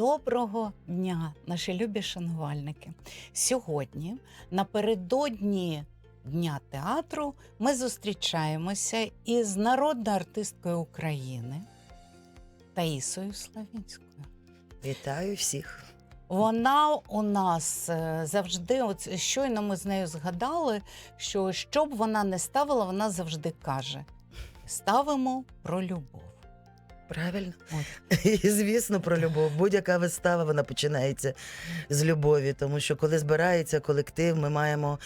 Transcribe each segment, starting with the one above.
Доброго дня, наші любі шанувальники. Сьогодні, напередодні Дня театру, ми зустрічаємося із народною артисткою України Таїсою Славінською. Вітаю всіх. Вона у нас е, завжди, от щойно ми з нею згадали, що що б вона не ставила, вона завжди каже: ставимо про любов. Правильно. От. І звісно, про любов. Будь-яка вистава вона починається з любові, тому що коли збирається колектив, ми маємо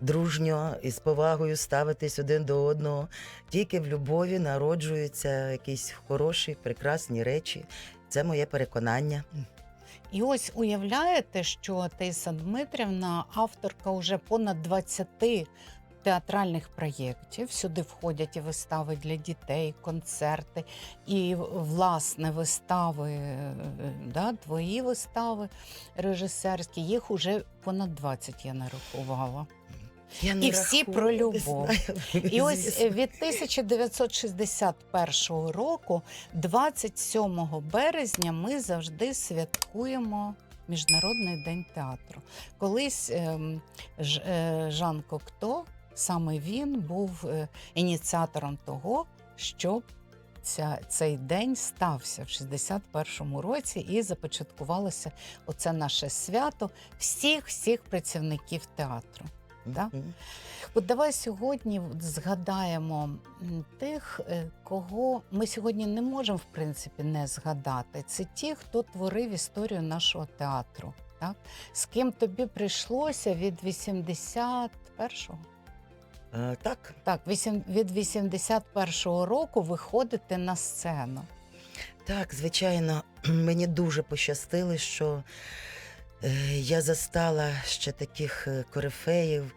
дружньо і з повагою ставитись один до одного. Тільки в любові народжуються якісь хороші, прекрасні речі. Це моє переконання. І ось уявляєте, що Таїса Дмитрівна авторка уже понад 20 театральних проєктів. Сюди входять і вистави для дітей, концерти, і власне вистави, е, да, твої вистави режисерські. Їх уже понад 20 я нарахувала. Я І всі рахую, про не любов. знаю, І ось е, від 1961 року, 27 березня, ми завжди святкуємо Міжнародний день театру. Колись ем, Ж- е, Жан Кокто, саме він був е, ініціатором того, щоб ця, цей день стався в 61-му році і започаткувалося оце наше свято всіх всіх працівників театру. да? Мгм. От давай сьогодні згадаємо тих, е, кого ми сьогодні не можемо в принципі не згадати. Це ті, хто творив історію нашого театру. Так? З ким тобі прийшлося від 81-го? Е, Так, Так, вісім- від 81-го року виходити на сцену. Так, звичайно, мені дуже пощастило, що е, я застала ще таких е, корифеїв,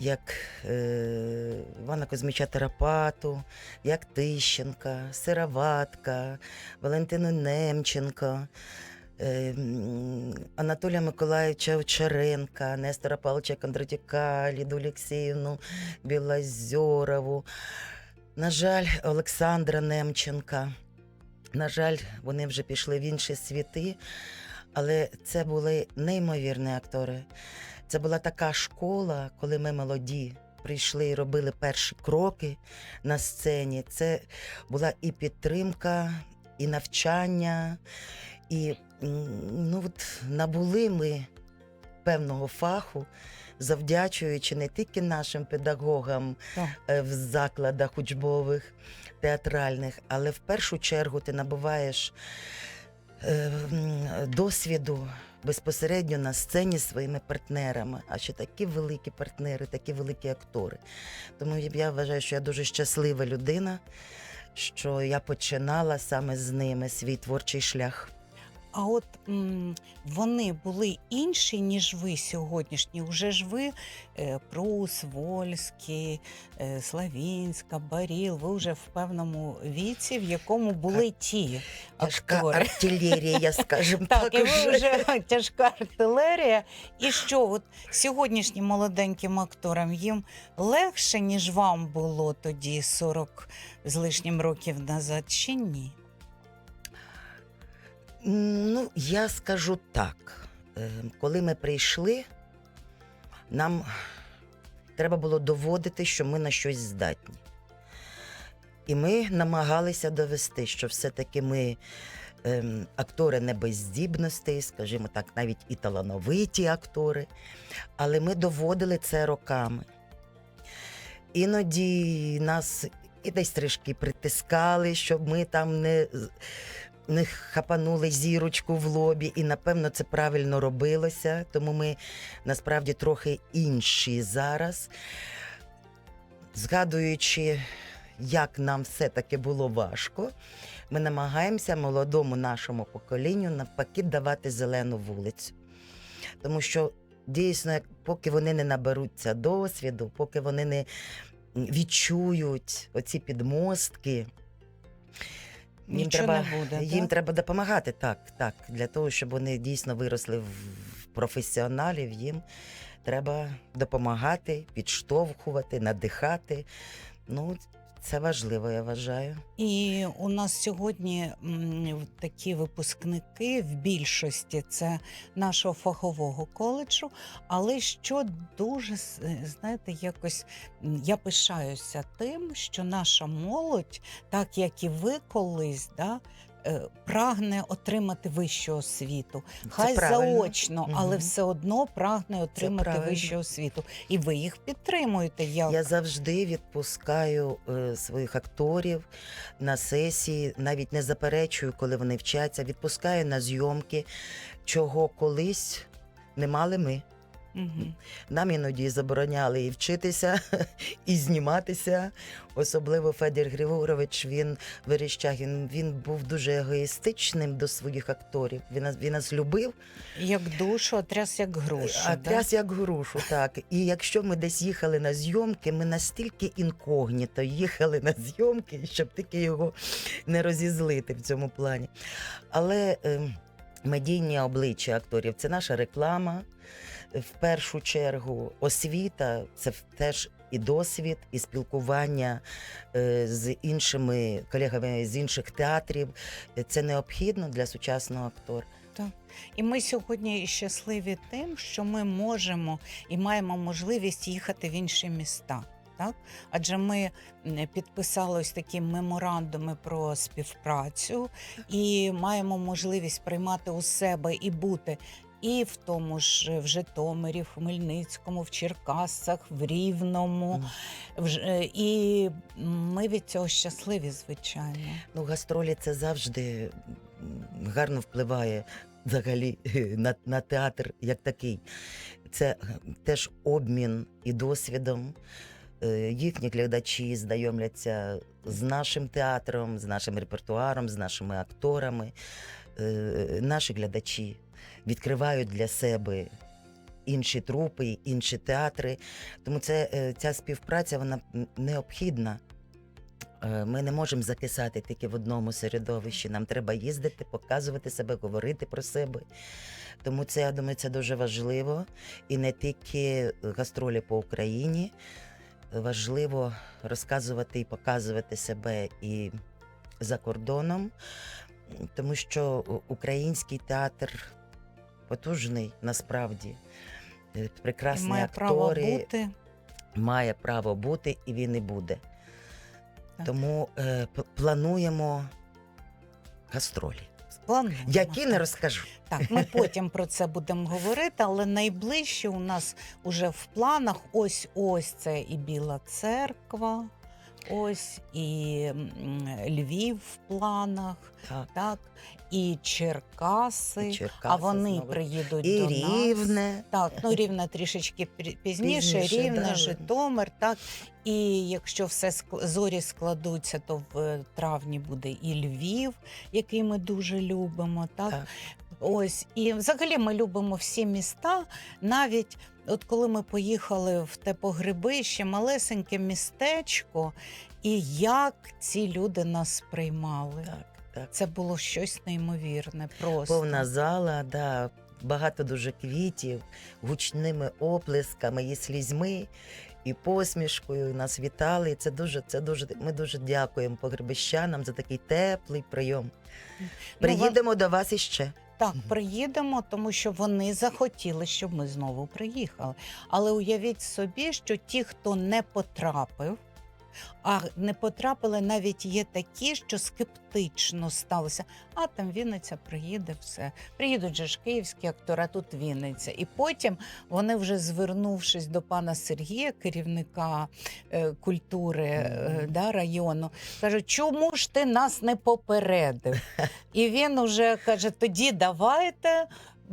як е, Івана Кузьмича Тарапату, як Тищенка, Сироватка, Валентину Немченко. Е, м, Анатолія Миколаївича Овчаренка, Нестора Павловича Кондратюка, Ліду Олексіївну Білозьорову. На жаль, Олександра Немченка. На жаль, вони вже пішли в інші світи, але це були неймовірні актори. Це була така школа, коли ми молоді прийшли і робили перші кроки на сцені. Це була і підтримка, і навчання, і ну, от, набули ми певного фаху, завдячуючи не тільки нашим педагогам Так. е, в закладах учбових, театральних, але в першу чергу ти набуваєш е, досвіду безпосередньо на сцені своїми партнерами. А ще такі великі партнери, такі великі актори. Тому я вважаю, що я дуже щаслива людина, що я починала саме з ними свій творчий шлях. А от м, вони були інші, ніж ви сьогоднішні. Уже ж ви е, Прус, Вольський, е, Славінська, Баріл. Ви вже в певному віці, в якому були ті Тяжка актори. артилерія, скажімо так. Так, і ви вже. вже тяжка артилерія. І що, от сьогоднішнім молоденьким акторам їм легше, ніж вам було тоді 40 з лишнім років назад, чи ні? Ну, я скажу так. Е, Коли ми прийшли, нам треба було доводити, що ми на щось здатні. І ми намагалися довести, що все-таки ми ем, актори не без скажімо так, навіть і талановиті актори, але ми доводили це роками. Іноді нас і десь трішки притискали, щоб ми там не, не хапанули зірочку в лобі, і напевно це правильно робилося, тому ми насправді трохи інші зараз. Згадуючи, як нам все-таки було важко, ми намагаємося молодому нашому поколінню навпаки давати зелену вулицю. Тому що дійсно, поки вони не наберуться досвіду, поки вони не відчують оці підмостки. Їм Нічого треба, не буде. їм так? треба допомагати, так, так. Для того, щоб вони дійсно виросли в в професіоналів, їм треба допомагати, підштовхувати, надихати. Ну, це важливо, я вважаю. І у нас сьогодні такі випускники в більшості це нашого фахового коледжу. Але що дуже е, знаєте, якось я пишаюся тим, що наша молодь, так як і ви колись, да, прагне отримати вищу освіту. Хай правильно. заочно, але Мгм. все одно прагне отримати вищу освіту. І ви їх підтримуєте. Як Я завжди відпускаю е, своїх акторів на сесії, навіть не заперечую, коли вони вчаться. Відпускаю на зйомки, чого колись не мали ми. Мгм. Нам іноді забороняли і вчитися, і зніматися. Особливо Федір Григорович, він Верещагін, він був дуже егоїстичним до своїх акторів. Він нас, він нас любив, як душу, а тряс як грушу. а тряс як грушу. Так. І якщо ми десь їхали на зйомки, ми настільки інкогніто їхали на зйомки, щоб тільки його не розізлити в цьому плані. Але е, медійні обличчя акторів це наша реклама. В першу чергу освіта це теж і досвід, і спілкування е, з іншими колегами з інших театрів. Це необхідно для сучасного актора. І ми сьогодні щасливі тим, що ми можемо і маємо можливість їхати в інші міста. Так? Адже ми підписали ось такі меморандуми про співпрацю і маємо можливість приймати у себе і бути і в тому ж в Житомирі, в Хмельницькому, в Черкасах, в Рівному. Е, І ми від цього щасливі, звичайно. Ну, гастролі це завжди гарно впливає взагалі на, на театр як такий. Це е, теж обмін і досвідом. Е, Їхні глядачі знайомляться з нашим театром, з нашим репертуаром, з нашими акторами. Е, Наші глядачі відкривають для себе інші трупи, інші театри. Тому це, е, ця співпраця вона необхідна. Е, Ми не можемо закисати тільки в одному середовищі. Нам треба їздити, показувати себе, говорити про себе. Тому це, я думаю, це дуже важливо. І не тільки гастролі по Україні. Важливо розказувати і показувати себе і за кордоном, тому що український театр потужний насправді. Е, Прекрасні має право актори бути. має право бути і він і буде. Так. Тому е, плануємо гастролі. Плануємо, Які не розкажу. Так, ми потім про це будемо говорити, але найближче у нас уже в планах ось ось це і Біла Церква, ось і Львів в планах, Так, так, і Черкаси. і Черкаси а вони знову. приїдуть і до нас. Рівне. Так, ну рівне трішечки пізніше, Пізніше, рівне, да. Житомир, так. І якщо все зорі складуться, то в травні буде і Львів, який ми дуже любимо. Так? Так. Ось, і взагалі ми любимо всі міста. Навіть от коли ми поїхали в те погребище, малесеньке містечко, і як ці люди нас приймали. Так, так. Це було щось неймовірне. Просто Повна зала, да, багато дуже квітів, гучними оплесками і слізьми, і посмішкою нас вітали. І Це дуже, це дуже, ми дуже дякуємо погребищанам за такий теплий прийом. Ну, Приїдемо до вас іще. Так, приїдемо, тому що вони захотіли, щоб ми знову приїхали. Але уявіть собі, що ті, хто не потрапив, а не потрапили, навіть є такі, що скептично сталося. А там Вінниця приїде все. Приїдуть же ж київські актори, а тут Вінниця. І потім вони, вже звернувшись до пана Сергія, керівника е, культури е, да, району, кажуть, чому ж ти нас не попередив? І він уже каже: тоді давайте.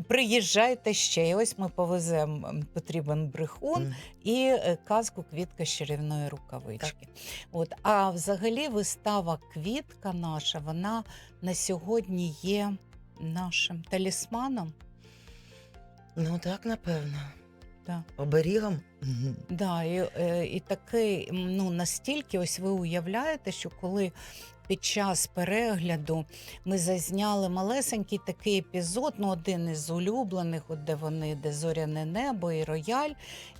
Приїжджайте ще. І ось ми повеземо потрібен брехун Мгм. і е, казку Квітка з чарівної рукавички. От, а взагалі вистава Квітка наша, вона на сьогодні є нашим талісманом. Ну так, напевно. Так. Оберігом. Да, і, е, і такий, ну настільки, ось ви уявляєте, що коли під час перегляду ми зазняли малесенький такий епізод, ну один із улюблених, от де вони, де зоряне небо і рояль,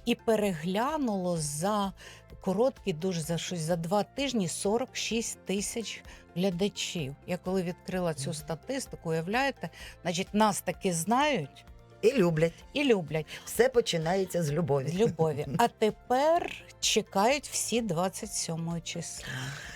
і переглянуло за короткий дуже за щось за два тижні 46 тисяч глядачів. Я коли відкрила цю статистику, уявляєте, значить, нас таки знають І люблять. і люблять Все починається з любові. з любові. А тепер чекають всі 27 числа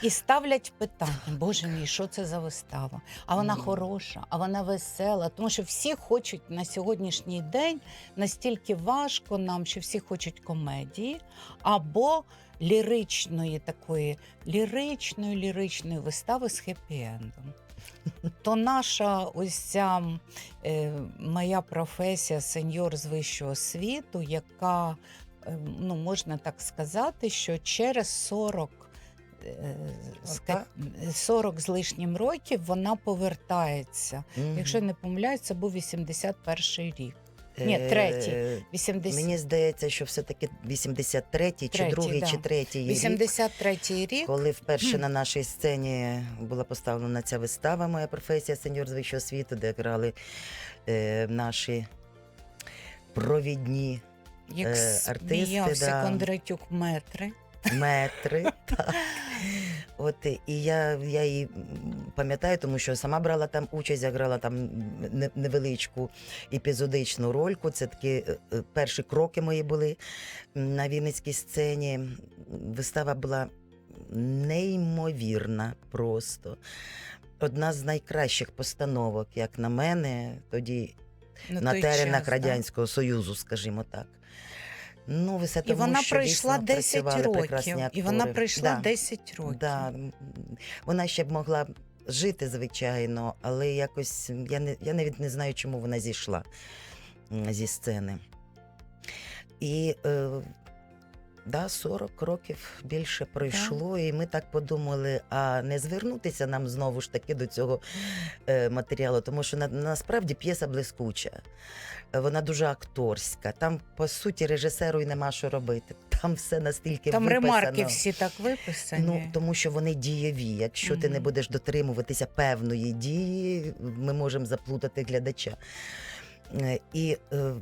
і ставлять питання: Боже мій, що це за вистава? А вона хороша, а вона весела. Тому що всі хочуть на сьогоднішній день настільки важко нам, що всі хочуть комедії або ліричної такої ліричної ліричної вистави з хеппі-ендом. То наша ось ця е, моя професія сеньор з вищого світу, яка, е, ну можна так сказати, що через 40, е, з 40 з лишнім років вона повертається. Мгм. Якщо я не помиляюсь, це був 81 рік. Ні, Е, третій. 80... Мені здається, що все-таки 83-й, чи Третій, другий, да. чи третій рік, 83 рік. коли вперше на нашій сцені була поставлена ця вистава Моя професія сеньор з вищого світу, де грали е, наші провідні Як е, артисти, да. Кондратюк метри. метри. так. От і я, я її пам'ятаю, тому що сама брала там участь, я грала там невеличку епізодичну рольку. Це такі е, е, перші кроки мої були на Вінницькій сцені. Вистава була неймовірна просто. Одна з найкращих постановок, як на мене, тоді на на теренах час. Радянського Союзу, скажімо так. Ну, все І тому, вона що пройшла дійсно 10 працювали прекрасні років. І актори. вона пройшла Да. 10 років. Да. м, Вона ще б могла жити, звичайно, але якось я, не, я навіть не знаю, чому вона зійшла м, зі сцени. І е, да, 40 років більше пройшло, і ми так подумали, а не звернутися нам знову ж таки до цього е, матеріалу, тому що на, насправді п'єса блискуча. Вона дуже акторська. Там, по суті, режисеру й нема що робити. Там все настільки Там виписано. ремарки всі так виписані. Ну, тому що вони дієві. Якщо ти не будеш дотримуватися певної дії, ми можемо заплутати глядача. Е, І е,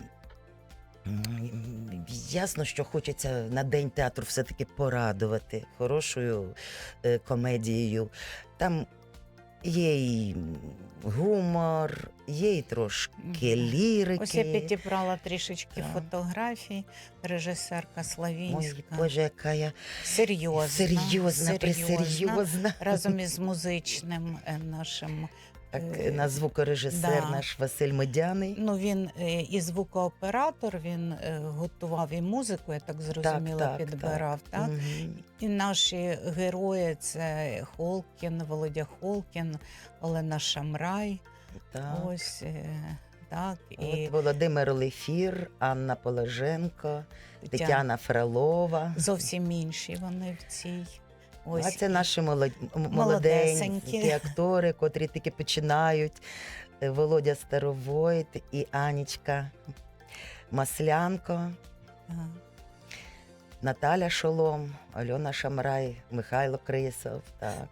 ясно, що хочеться на день театру все-таки порадувати хорошою е, комедією. Там є і гумор, є і трошки лірики. Ось я підібрала трішечки Так. фотографій. Режисерка Славінська. Боже, яка я Серйозна. серйозна, пресерйозна. Разом із музичним е, нашим. Так, е, на звукорежисер да. наш Василь Медяний. Ну, він е, і звукооператор, він е, готував і музику, я так зрозуміла, так, підбирав. Так, Мгм. І наші герої це Холкін, Володя Холкін, Олена Шамрай. Так. Ось е, так. І От Володимир Лефір, Анна Положенко, Тетяна Фролова. зовсім інші вони в цій. Ось А це наші молод... молоденькі актори, котрі тільки починають. Е, Володя Старовойт і Анічка Маслянко, Так. Наталя Шолом, Альона Шамрай, Михайло Крисов. Так.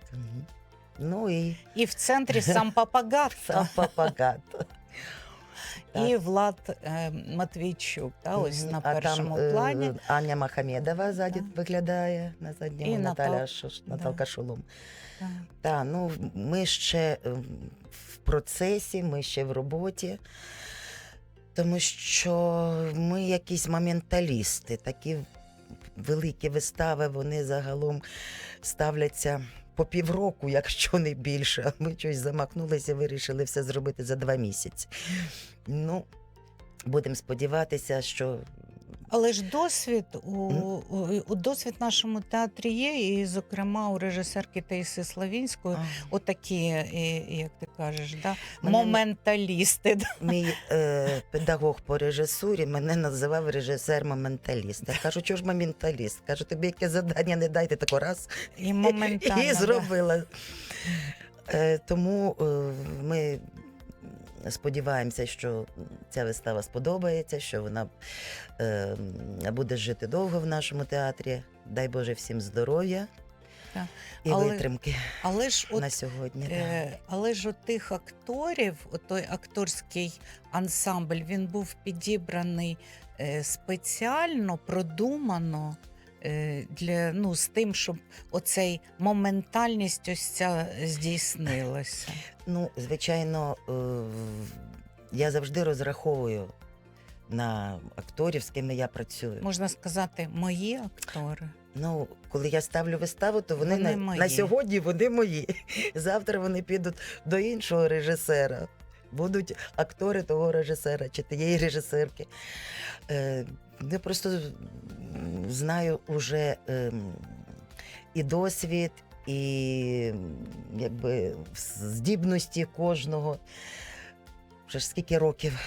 Ну і І в центрі сам Папагатто. сам Папагато. І Влад е, Матвійчук. Та, ось на а першому там, е, плані. Аня Махамедова ззаді Так. виглядає на задньому І Наталя Натал- да. Наталка Шолом. Так. Так, ну ми ще в процесі, ми ще в роботі, тому що ми якісь моменталісти, такі великі вистави, вони загалом ставляться. По півроку, якщо не більше, ми щось замахнулися, вирішили все зробити за два місяці. Ну, будемо сподіватися, що Але ж досвід у, у, досвід в нашому театрі є, і, зокрема, у режисерки Таїси Славінської. Отакі, як ти кажеш, да? Мене- моменталісти. Мій е, педагог по режисурі мене називав режисер-моменталіст. Я кажу, чого ж моменталіст? Кажу, тобі яке завдання не дайте тако раз І моментально. і да. зробила. Е, тому е, ми сподіваємося, що ця вистава сподобається, що вона е, буде жити довго в нашому театрі. Дай Боже всім здоров'я Так. і Але витримки Але ж от на сьогодні. Е, але ж у тих акторів, той акторський ансамбль, він був підібраний е, спеціально, продумано для, ну, з тим, щоб оцей моментальність ось ця здійснилася? Ну, звичайно, е, я завжди розраховую на акторів, з ким я працюю. Можна сказати, мої актори. Ну, коли я ставлю виставу, то вони, Вони на, на сьогодні вони мої. Завтра вони підуть до іншого режисера. Будуть актори того режисера чи тієї режисерки. Е, я просто знаю уже ем, і досвід, і якби здібності кожного. Вже ж скільки років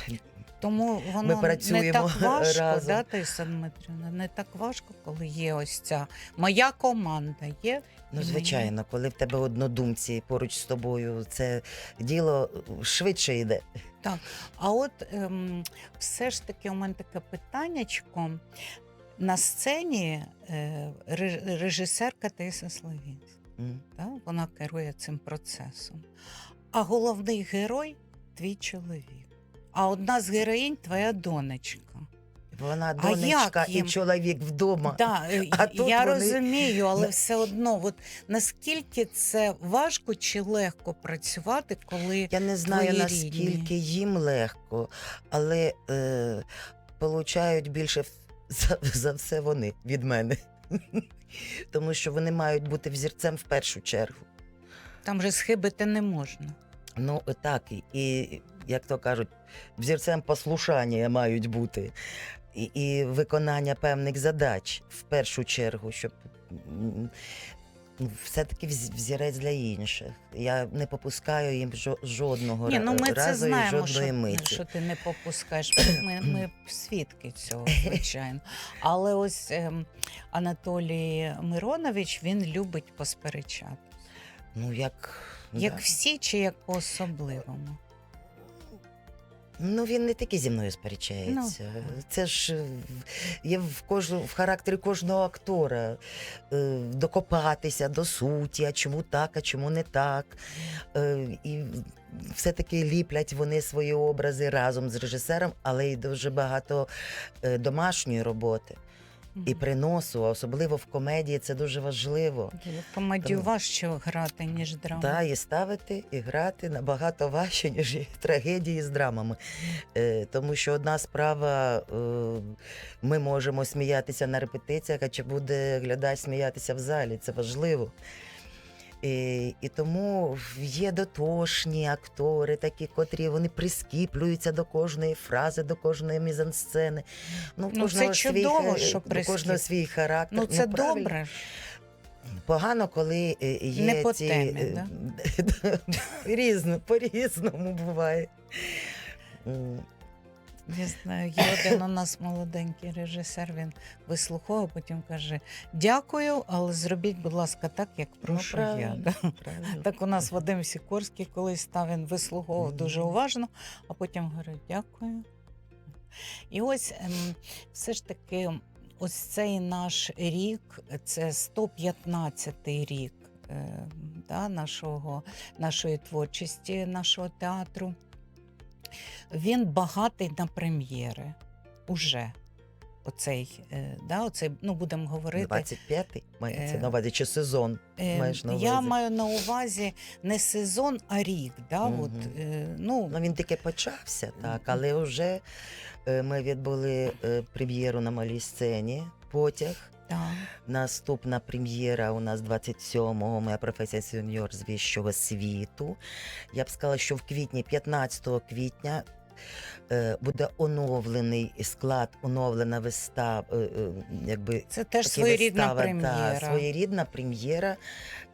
Тому воно не працюємо так важко, разом. да, Таїса Дмитрівна, не так важко, коли є ось ця моя команда. Є Ну, звичайно, коли в тебе однодумці поруч з тобою, це діло швидше йде. Так, А от ем, все ж таки у мене таке питаннячко. На сцені е, режисерка Таїса Славінська, да? вона керує цим процесом. А головний герой твій чоловік. А одна з героїнь твоя донечка. Вона А донечка як і їм? чоловік вдома. Да, А тут я вони- розумію, але все одно, от наскільки це важко чи легко працювати, коли Я не знаю, твої наскільки рідні. їм легко, але е, получають більше за, за все вони від мене. Тому що вони мають бути взірцем в першу чергу. там же схибити не можна. Ну, так, і, і як то кажуть, взірцем послушання мають бути. І, і виконання певних задач в першу чергу, щоб ну, все-таки взірець для інших. Я не попускаю їм жодного Ні, ну ми це разу і жодної що, миті. що ти не попускаєш. Ми, ми свідки цього, звичайно. Але ось ем, Анатолій Миронович він любить посперечати. Ну, як, Як да. всі чи як по-особливому? Ну, він не тільки зі мною сперечається. Це ж е, є в кожному в характері кожного актора е, докопатися до суті, а чому так, а чому не так. Е, і все-таки ліплять вони свої образи разом з режисером, але й дуже багато домашньої роботи і приносу, а особливо в комедії це дуже важливо. В комедію Тому- важче грати, ніж драма. Та, і ставити, і грати набагато важче, ніж і трагедії з драмами. Е, тому що одна справа, е, ми можемо сміятися на репетиціях, а чи буде глядач сміятися в залі, це важливо. І, і тому є дотошні актори, такі, котрі вони прискіплюються до кожної фрази, до кожної мізансцени. Ну, Ну, це кожного свій чудово, ха- що до кожного свій характер. Ну це правильно. добре. Погано, коли е, є Не по ці... темі, е, Різно, по-різному буває. Не знаю, є один у нас молоденький режисер, він вислуховує, потім каже: Дякую, але зробіть, будь ласка, так, як прошу я. Да. Так у нас Вадим Сікорський колись став, він вислуховував Мгм. дуже уважно, а потім говорить дякую. І ось ем, все ж таки, ось цей наш рік, це 115-й рік е, да, нашого, нашої творчості, нашого театру. Він багатий на прем'єри. Уже. Оцей, е, да, оцей, ну будемо говорити. 25-й мається Е, на увазі, чи сезон. Е, маєш на увазі? Я маю на увазі не сезон, а рік. Да? Мгм. От, ну, Ну, він тільки почався, так, але вже ми відбули прем'єру на малій сцені. Потяг. Да. Наступна прем'єра у нас 27-го, моя професія сеньор з вищого світу. Я б сказала, що в квітні, 15 квітня, буде оновлений склад, оновлена вистава. е, е, якби Це теж своєрідна вистава, прем'єра. Та, своєрідна прем'єра.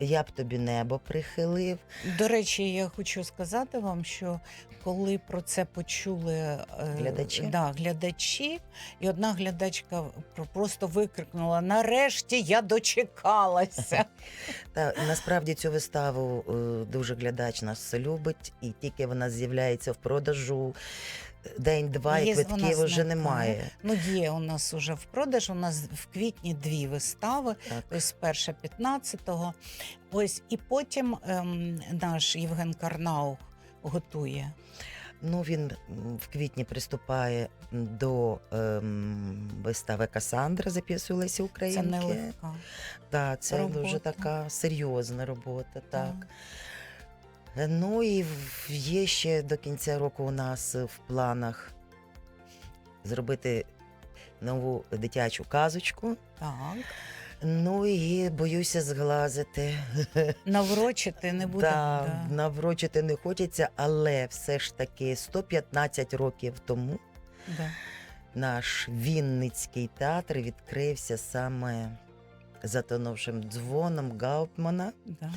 Я б тобі небо прихилив. До речі, я хочу сказати вам, що коли про це почули е, Глядачі? Да, глядачі, і одна глядачка просто викрикнула: нарешті я дочекалася. Та насправді цю виставу е, дуже глядач нас любить, і тільки вона з'являється в продажу. День-два і Є, вона квитків вже немає. Ну, є у нас уже в продаж. У нас в квітні дві вистави. Так. Ось перша 15-го. Ось і потім ем, наш Євген Карнаух готує. Ну, він м, в квітні приступає до ем, вистави Касандра за п'єсою Лесі Це Українки. не легка. Так, це робота. дуже така серйозна робота, так. Так. Ну і є ще до кінця року у нас в планах зробити нову дитячу казочку. Так. Ну і боюся зглазити. Наврочити не буде. Да, да. наврочити не хочеться, але все ж таки 115 років тому Да. наш Вінницький театр відкрився саме затонувшим дзвоном Гаупмана. Да.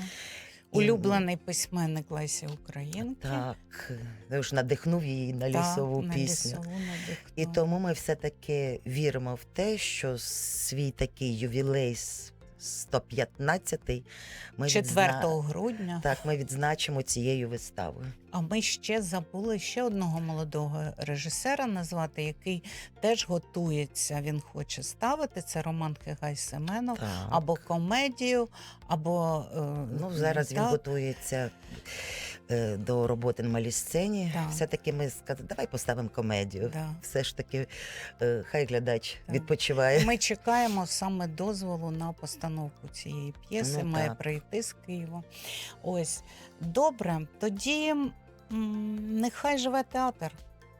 Улюблений письменник Лесі Українки. Так, ж надихнув її на Так, лісову на пісню. лісову. І тому ми все-таки віримо в те, що свій такий ювілей с- 115-й ми, 4 відзна... грудня. так, ми відзначимо цією виставою. А ми ще забули ще одного молодого режисера назвати, який теж готується. Він хоче ставити. Це Роман Хигай Семенов. Так. Або комедію, або е, Ну, зараз він готується е, до роботи на малій сцені. Так. Все-таки ми сказали, давай поставимо комедію. Да. Все ж таки, е, хай глядач Так. відпочиває. Ми чекаємо саме дозволу на постановку цієї п'єси. Ну, Має так. прийти з Києва. Ось добре. Тоді м, нехай живе театр.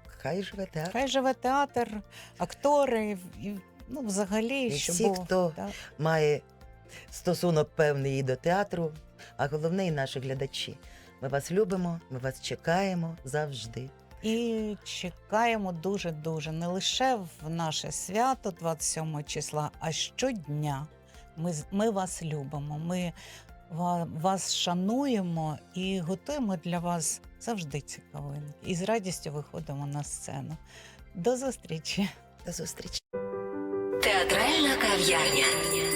Хай живе театр. Хай живе театр, актори і ну, взагалі, І щоб всі, було, хто так. Має стосунок певний і до театру, а головне і наші глядачі. Ми вас любимо, ми вас чекаємо завжди. І чекаємо дуже дуже не лише в наше свято 27 числа, а щодня. Ми, з- ми вас любимо. Ми вас шануємо і готуємо для вас завжди цікавинки. І з радістю виходимо на сцену. До зустрічі! До зустрічі. Театральна кав'ярня.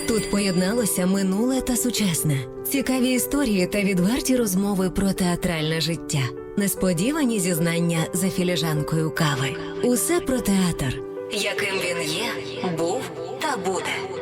Тут поєдналося минуле та сучасне, цікаві історії та відверті розмови про театральне життя, несподівані зізнання за філіжанкою кави. Усе про театр, яким він є, був та буде.